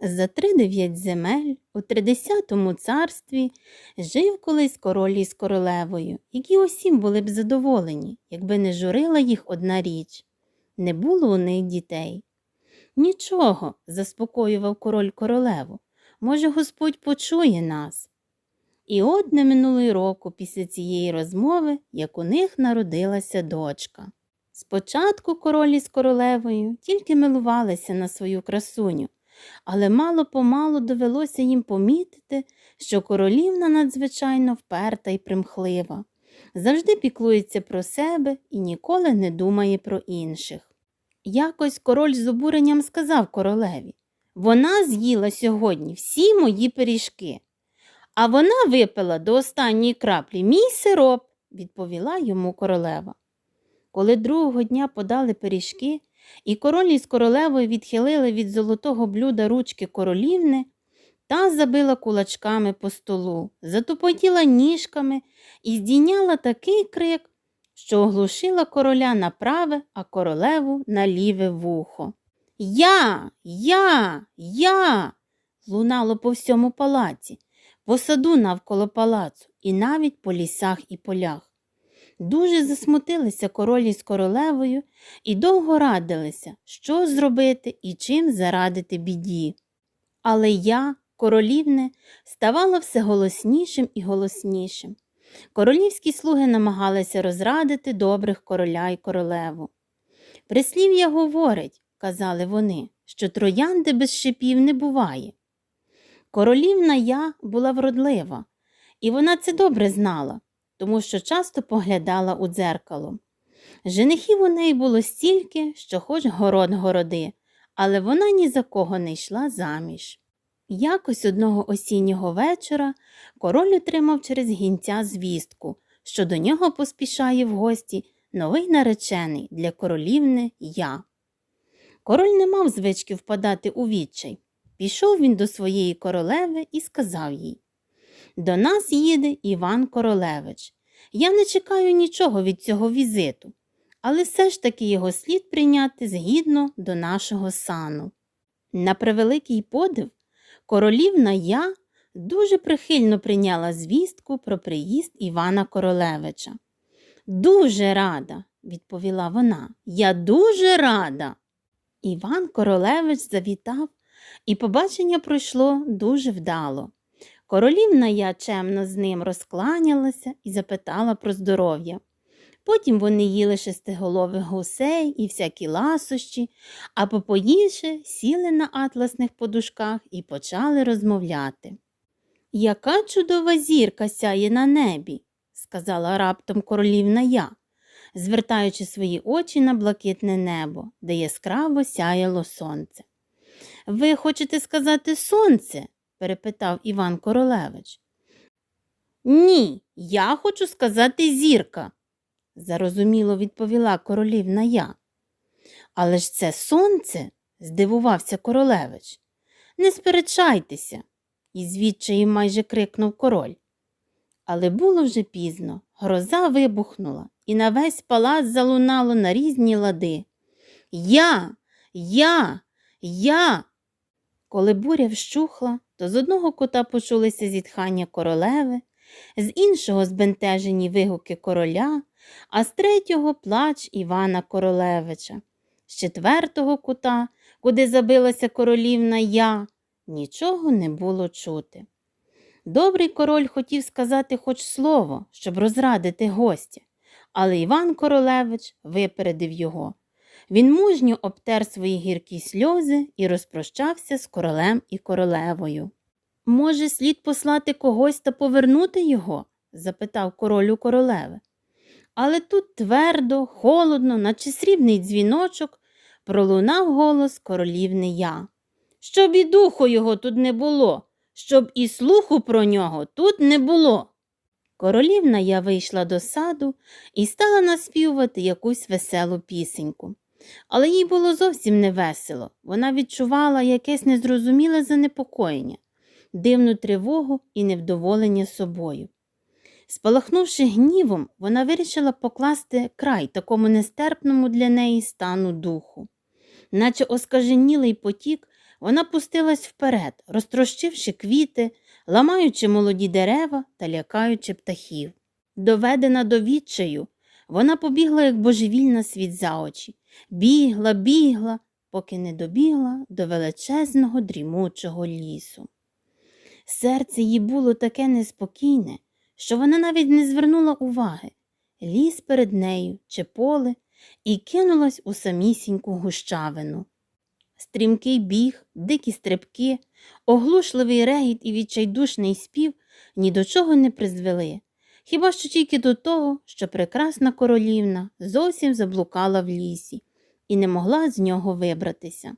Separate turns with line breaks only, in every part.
За тридев'ять земель у тридесятому царстві жив колись король із королевою, які усім були б задоволені, якби не журила їх одна річ. Не було у них дітей. Нічого, заспокоював король королеву. Може, Господь почує нас. І от не минулий року після цієї розмови, як у них народилася дочка. Спочатку король із королевою тільки милувалися на свою красуню, але мало-помалу довелося їм помітити, що королівна надзвичайно вперта і примхлива, завжди піклується про себе і ніколи не думає про інших. Якось король з обуренням сказав королеві вона з'їла сьогодні всі мої пиріжки, а вона випила до останньої краплі мій сироп, відповіла йому королева. Коли другого дня подали пиріжки, і король із королевою відхилили від золотого блюда ручки королівни, та забила кулачками по столу, затупотіла ніжками і здійняла такий крик, що оглушила короля на праве, а королеву на ліве вухо. Я, я, я. лунало по всьому палаці, по саду навколо палацу і навіть по лісах і полях. Дуже засмутилися король із королевою і довго радилися, що зробити і чим зарадити біді. Але я, королівне, ставала все голоснішим і голоснішим. Королівські слуги намагалися розрадити добрих короля і королеву. Прислів'я говорить, казали вони, що троянди без шипів не буває. Королівна я була вродлива, і вона це добре знала, тому що часто поглядала у дзеркало. Женихів у неї було стільки, що хоч город городи, але вона ні за кого не йшла заміж. Якось одного осіннього вечора король отримав через гінця звістку, що до нього поспішає в гості новий наречений для королівни я. Король не мав звички впадати у відчай. Пішов він до своєї королеви і сказав їй До нас їде Іван Королевич. Я не чекаю нічого від цього візиту, але все ж таки його слід прийняти згідно до нашого сану. На превеликий подив, королівна я дуже прихильно прийняла звістку про приїзд Івана Королевича. Дуже рада, відповіла вона, я дуже рада. Іван Королевич завітав, і побачення пройшло дуже вдало. Королівна я чемно з ним розкланялася і запитала про здоров'я. Потім вони їли шестиголових гусей і всякі ласощі, а попоївши, сіли на атласних подушках і почали розмовляти. Яка чудова зірка сяє на небі, сказала раптом королівна я, звертаючи свої очі на блакитне небо, де яскраво сяяло сонце. Ви хочете сказати сонце? Перепитав Іван Королевич. Ні, я хочу сказати зірка, зарозуміло відповіла королівна я. Але ж це сонце, здивувався королевич. Не сперечайтеся, і звідчаї майже крикнув король. Але було вже пізно, гроза вибухнула, і на весь палац залунало на різні лади. Я, я, я. Коли буря вщухла, то з одного кута почулися зітхання королеви, з іншого збентежені вигуки короля, а з третього плач Івана Королевича. З четвертого кута, куди забилася королівна я, нічого не було чути. Добрий король хотів сказати хоч слово, щоб розрадити гостя, але Іван Королевич випередив його. Він мужньо обтер свої гіркі сльози і розпрощався з королем і королевою. Може, слід послати когось та повернути його? запитав король у королеви. Але тут твердо, холодно, наче срібний дзвіночок, пролунав голос королівни я. Щоб і духу його тут не було, щоб і слуху про нього тут не було. Королівна я вийшла до саду і стала наспівувати якусь веселу пісеньку. Але їй було зовсім не весело. Вона відчувала якесь незрозуміле занепокоєння, дивну тривогу і невдоволення собою. Спалахнувши гнівом, вона вирішила покласти край такому нестерпному для неї стану духу, наче оскаженілий потік вона пустилась вперед, розтрощивши квіти, ламаючи молоді дерева та лякаючи птахів. Доведена до відчаю, вона побігла, як божевільна світ за очі, бігла, бігла, поки не добігла до величезного дрімучого лісу. Серце їй було таке неспокійне, що вона навіть не звернула уваги. Ліс перед нею чи поле і кинулась у самісіньку гущавину. Стрімкий біг, дикі стрибки, оглушливий регіт і відчайдушний спів ні до чого не призвели, хіба що тільки до того, що прекрасна королівна зовсім заблукала в лісі і не могла з нього вибратися.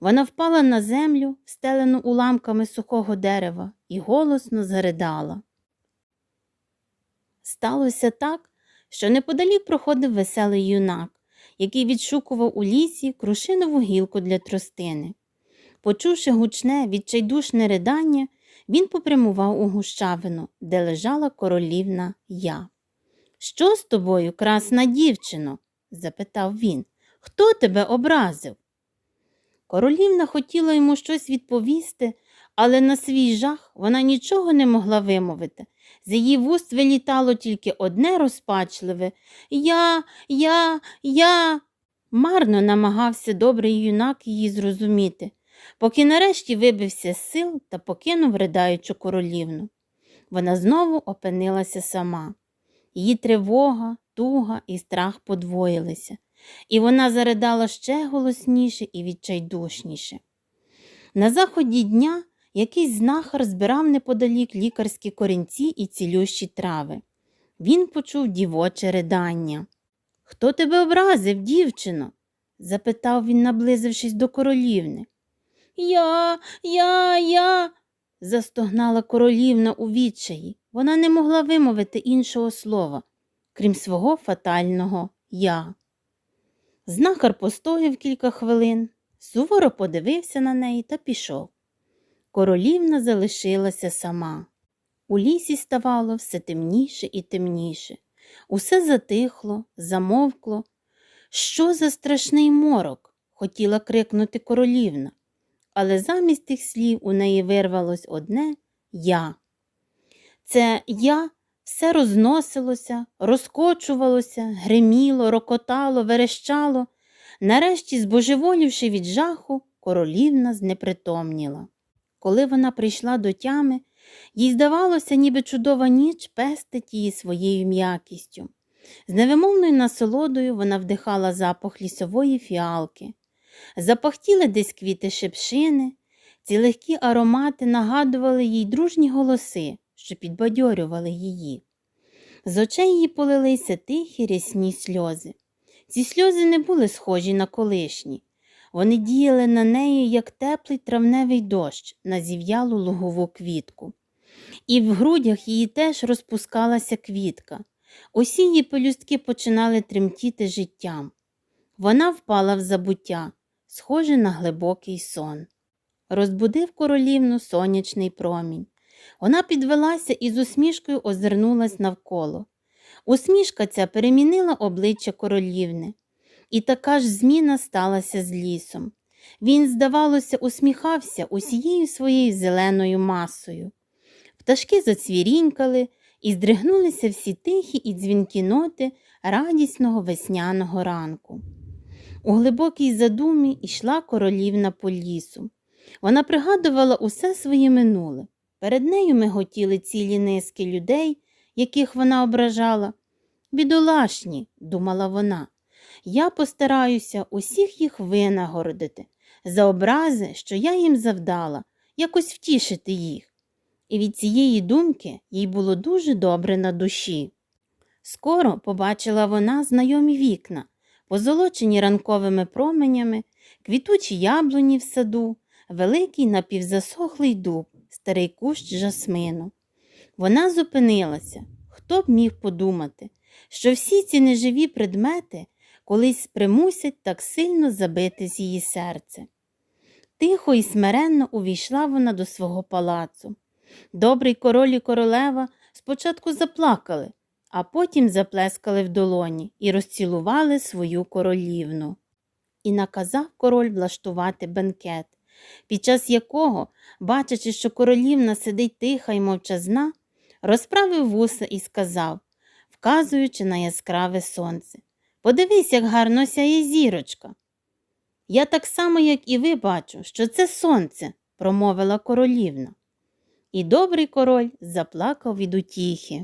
Вона впала на землю, встелену уламками сухого дерева, і голосно заридала. Сталося так, що неподалік проходив веселий юнак, який відшукував у лісі крушинову гілку для тростини. Почувши гучне, відчайдушне ридання, він попрямував у гущавину, де лежала королівна я. Що з тобою, красна дівчино? запитав він. Хто тебе образив? Королівна хотіла йому щось відповісти, але на свій жах вона нічого не могла вимовити. З її вуст вилітало тільки одне розпачливе Я, я, я. Марно намагався добрий юнак її зрозуміти, поки нарешті вибився з сил та покинув ридаючу королівну. Вона знову опинилася сама. Її тривога, туга і страх подвоїлися, і вона заридала ще голосніше і відчайдушніше. На заході дня якийсь знахар збирав неподалік лікарські корінці і цілющі трави. Він почув дівоче ридання. Хто тебе образив, дівчино? запитав він, наблизившись до королівни. Я, я, я. застогнала королівна у відчаї. Вона не могла вимовити іншого слова, крім свого фатального я. Знахар постояв кілька хвилин, суворо подивився на неї та пішов. Королівна залишилася сама. У лісі ставало все темніше і темніше. Усе затихло, замовкло. Що за страшний морок? хотіла крикнути королівна, але замість тих слів у неї вирвалось одне я. Це я все розносилося, розкочувалося, гриміло, рокотало, верещало. Нарешті, збожеволівши від жаху, королівна знепритомніла. Коли вона прийшла до тями, їй здавалося, ніби чудова ніч пестить її своєю м'якістю. З невимовною насолодою вона вдихала запах лісової фіалки. Запахтіли десь квіти шепшини, ці легкі аромати нагадували їй дружні голоси, що підбадьорювали її. З очей її полилися тихі рясні сльози. Ці сльози не були схожі на колишні. Вони діяли на неї, як теплий травневий дощ на зів'ялу лугову квітку. І в грудях її теж розпускалася квітка. Усі її пелюстки починали тремтіти життям. Вона впала в забуття, схоже на глибокий сон. Розбудив королівну сонячний промінь. Вона підвелася і з усмішкою озирнулась навколо. Усмішка ця перемінила обличчя королівни. І така ж зміна сталася з лісом. Він, здавалося, усміхався усією своєю зеленою масою. Пташки зацвірінькали і здригнулися всі тихі і дзвінкі ноти радісного весняного ранку. У глибокій задумі йшла королівна по лісу. Вона пригадувала усе своє минуле. Перед нею миготіли цілі низки людей, яких вона ображала. Бідолашні, думала вона, я постараюся усіх їх винагородити за образи, що я їм завдала, якось втішити їх. І від цієї думки їй було дуже добре на душі. Скоро побачила вона знайомі вікна, позолочені ранковими променями, квітучі яблуні в саду, великий напівзасохлий дуб, старий кущ жасмину. Вона зупинилася. Хто б міг подумати, що всі ці неживі предмети колись примусять так сильно забити з її серце. Тихо і смиренно увійшла вона до свого палацу. Добрий король і королева спочатку заплакали, а потім заплескали в долоні і розцілували свою королівну. І наказав король влаштувати бенкет. під час якого, бачачи, що королівна сидить тиха й мовчазна, розправив вуса і сказав, вказуючи на яскраве сонце. Подивись, як гарно сяє зірочка. Я так само, як і ви, бачу, що це сонце, промовила королівна. І добрий король заплакав від утіхи.